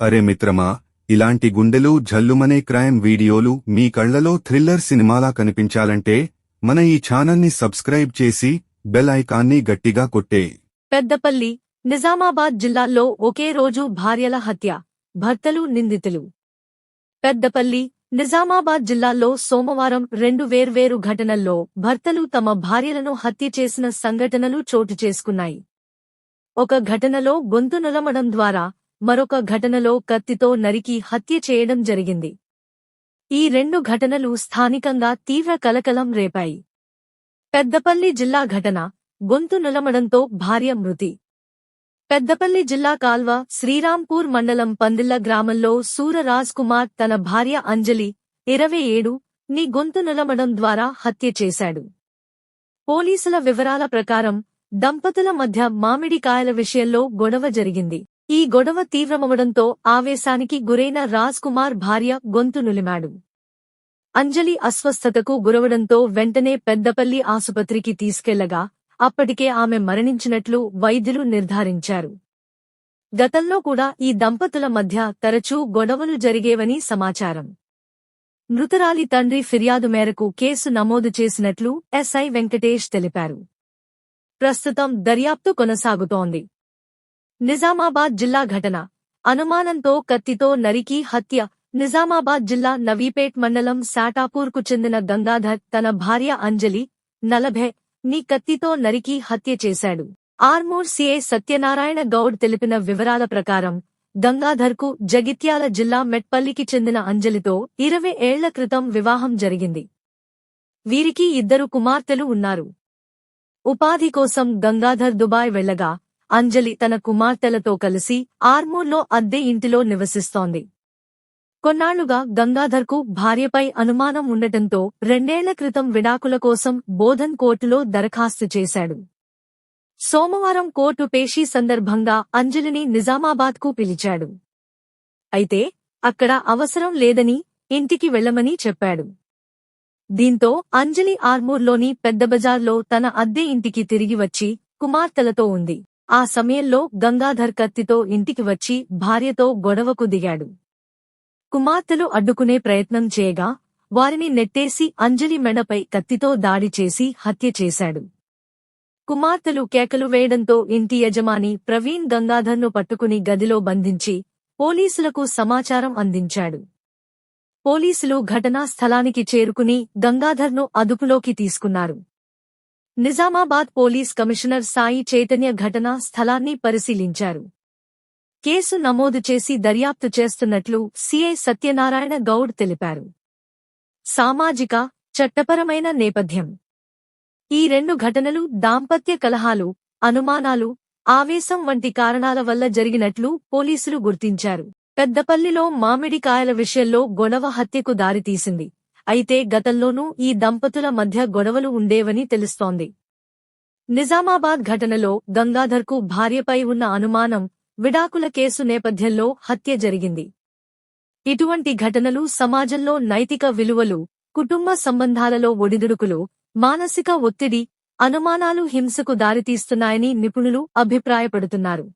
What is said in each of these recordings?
అరే మిత్రమా ఇలాంటి గుండెలు జల్లుమనే క్రైమ్ వీడియోలు మీ కళ్ళలో థ్రిల్లర్ సినిమాలా కనిపించాలంటే మన ఈ ఛానల్ని సబ్స్క్రైబ్ చేసి బెల్ ఐకాన్ని గట్టిగా కొట్టే. పెద్దపల్లి నిజామాబాద్ జిల్లాల్లో ఒకే రోజు భార్యల హత్య భర్తలు నిందితులు. పెద్దపల్లి నిజామాబాద్ జిల్లాల్లో సోమవారం రెండు వేర్వేరు ఘటనల్లో భర్తలు తమ భార్యలను హత్య చేసిన సంఘటనలు చోటు చేసుకున్నాయి. ఒక ఘటనలో గొంతు నులమడం ద్వారా మరొక ఘటనలో కత్తితో నరికి హత్య చేయడం జరిగింది. ఈ రెండు ఘటనలు స్థానికంగా తీవ్ర కలకలం రేపాయి. పెద్దపల్లి జిల్లా ఘటన గొంతు నులమడంతో భార్య మృతి. పెద్దపల్లి జిల్లా కాల్వ శ్రీరాంపూర్ మండలం పందిళ్ళ గ్రామంలో సూరరాజ్ కుమార్ తన భార్య అంజలి ఇరవై ఏడు ని గొంతు నులమడం ద్వారా హత్య చేశాడు. పోలీసుల వివరాల ప్రకారం దంపతుల మధ్య మామిడికాయల విషయంలో గొడవ జరిగింది. ఈ గొడవ తీవ్రమవడంతో ఆవేశానికి గురైన రాజ్ కుమార్ భార్య గొంతు నులిమాడు. అంజలి అస్వస్థతకు గురవడంతో వెంటనే పెద్దపల్లి ఆసుపత్రికి తీసుకెళ్ళగా అప్పటికే ఆమె మరణించినట్లు వైద్యులు నిర్ధారించారు. గతంలో కూడా ఈ దంపతుల మధ్య తరచూ గొడవలు జరిగేవని సమాచారం. మృతురాలి తండ్రి ఫిర్యాదు మేరకు కేసు నమోదు చేసినట్లు ఎస్ఐ వెంకటేష్ తెలిపారు. ప్రస్తుతం దర్యాప్తు కొనసాగుతోంది. నిజామాబాద్ జిల్లా ఘటన. అనుమానంతో కత్తితో నరికి హత్య. నిజామాబాద్ జిల్లా నవీపేట్ మండలం శాటాపూర్కు చెందిన గంగాధర్ తన భార్య అంజలి నలభై ని కత్తితో నరికి హత్య చేశాడు. ఆర్మూర్ సీఏ సత్యనారాయణ గౌడ్ తెలిపిన వివరాల ప్రకారం గంగాధర్కు జగిత్యాల జిల్లా మెట్పల్లికి చెందిన అంజలితో ఇరవై ఏళ్ళ క్రితం వివాహం జరిగింది. వీరికి ఇద్దరు కుమార్తెలు ఉన్నారు. ఉపాధి కోసం గంగాధర్ దుబాయ్ వెళ్ళగా అంజలి తన కుమార్తెలతో కలిసి ఆర్మూర్లో అద్దె ఇంటిలో నివసిస్తోంది. కొన్నాళ్ళుగా గంగాధర్కు భార్యపై అనుమానం ఉండటంతో రెండేళ్ళ క్రితం విడాకుల కోసం బోధన్ కోర్టులో దరఖాస్తు చేశాడు. సోమవారం కోర్టు పేషీ సందర్భంగా అంజలిని నిజామాబాద్కు పిలిచాడు. అయితే అక్కడ అవసరం లేదని ఇంటికి వెళ్ళమని చెప్పాడు. దీంతో అంజలి ఆర్మూర్లోని పెద్దబజార్లో తన అద్దె ఇంటికి తిరిగి వచ్చి కుమార్తెలతో ఉంది. ఆ సమయంలో గంగాధర్ కత్తితో ఇంటికి వచ్చి భార్యతో గొడవకు దిగాడు. కుమార్తెలు అడ్డుకునే ప్రయత్నం చేయగా వారిని నెట్టేసి అంజలి మెడపై కత్తితో దాడి చేసి హత్య చేశాడు. కుమార్తెలు కేకలు వేయడంతో ఇంటి యజమాని ప్రవీణ్ గంగాధర్ను పట్టుకుని గదిలో బంధించి పోలీసులకు సమాచారం అందించాడు. పోలీసులు ఘటనా స్థలానికి చేరుకుని గంగాధర్ను అదుపులోకి తీసుకున్నారు. నిజామాబాద్ పోలీస్ కమిషనర్ సాయి చైతన్య ఘటనా స్థలాన్ని పరిశీలించారు. కేసు నమోదు చేసి దర్యాప్తు చేస్తున్నట్లు సీఐ సత్యనారాయణ గౌడ్ తెలిపారు. సామాజిక చట్టపరమైన నేపథ్యం. ఈ రెండు ఘటనలు దాంపత్య కలహాలు అనుమానాలు ఆవేశం వంటి కారణాల వల్ల జరిగినట్లు పోలీసులు గుర్తించారు. పెద్దపల్లిలో మామిడికాయల విషయంలో గొడవ హత్యకు దారితీసింది. అయితే గతంలోనూ ఈ దంపతుల మధ్య గొడవలు ఉండేవని తెలుస్తోంది. నిజామాబాద్ ఘటనలో గంగాధర్కు భార్యపై ఉన్న అనుమానం విడాకుల కేసు నేపథ్యంలో హత్య జరిగింది. ఇటువంటి ఘటనలు సమాజంలో నైతిక విలువలు కుటుంబ సంబంధాలలో ఒడిదుడుకులు మానసిక ఒత్తిడి అనుమానాలు హింసకు దారితీస్తున్నాయని నిపుణులు అభిప్రాయపడుతున్నారు.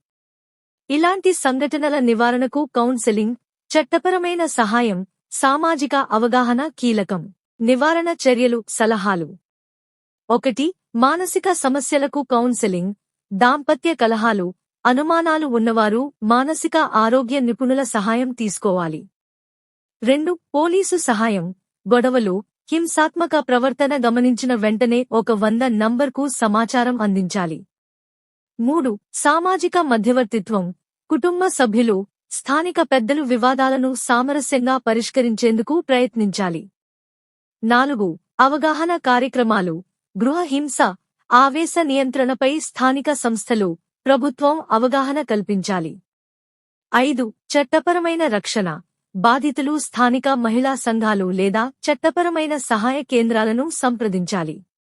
ఇలాంటి సంఘటనల నివారణకు కౌన్సెలింగ్ చట్టపరమైన సహాయం సామాజిక అవగాహన కీలకం. నివారణ చర్యలు సలహాలు. ఒకటి మానసిక సమస్యలకు కౌన్సెలింగ్. దాంపత్య కలహాలు అనుమానాలు ఉన్నవారు మానసిక ఆరోగ్య నిపుణుల సహాయం తీసుకోవాలి. రెండు పోలీసు సహాయం. గొడవలు హింసాత్మక ప్రవర్తన గమనించిన వెంటనే ఒక వంద నంబర్కు సమాచారం అందించాలి. మూడు సామాజిక మధ్యవర్తిత్వం. కుటుంబ సభ్యులు స్థానిక పెద్దలు వివాదాలను సామరస్యంగా పరిష్కరించేందుకు ప్రయత్నించాలి. నాలుగు అవగాహన కార్యక్రమాలు. గృహ హింస ఆవేశ నియంత్రణపై స్థానిక సంస్థలు ప్రభుత్వం అవగాహన కల్పించాలి. ఐదు చట్టపరమైన రక్షణ. బాధితులు స్థానిక మహిళా సంఘాలు లేదా చట్టపరమైన సహాయ కేంద్రాలను సంప్రదించాలి.